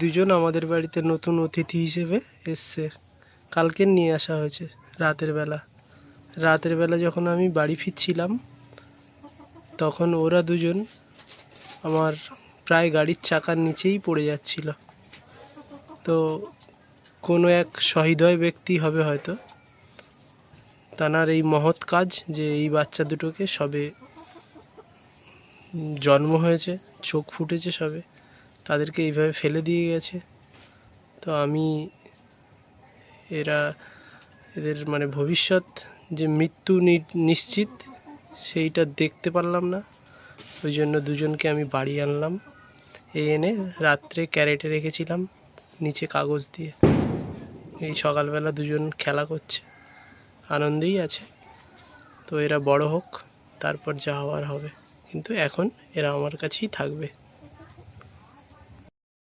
দুজন আমাদের বাড়িতে নতুন অতিথি হিসেবে এসছে। কালকে নিয়ে আসা হয়েছে, রাতের বেলা। রাতের বেলা যখন আমি বাড়ি ফিরছিলাম, তখন ওরা দুজন আমার প্রায় গাড়ির চাকার নিচেই পড়ে যাচ্ছিল। তো কোনো এক সহৃদয় ব্যক্তি হবে হয়তো। তানার এই মহৎ কাজ যে এই বাচ্চা দুটোকে সবে জন্ম হয়েছে, চোখ ফুটেছে সবে। তাদেরকে এইভাবে ফেলে দিয়ে গেছে। তো আমি এরা, এদের মানে ভবিষ্যৎ যে মৃত্যু নিশ্চিত সেইটা দেখতে পারলাম না। ওই জন্য দুজনকে আমি বাড়ি আনলাম। এই এনে রাত্রে ক্যারেটে রেখেছিলাম নিচে কাগজ দিয়ে। এই সকালবেলা দুজন খেলা করছে, আনন্দেই আছে। তো এরা বড় হোক, তারপর যা হওয়ার হবে। কিন্তু এখন এরা আমার কাছেই থাকবে।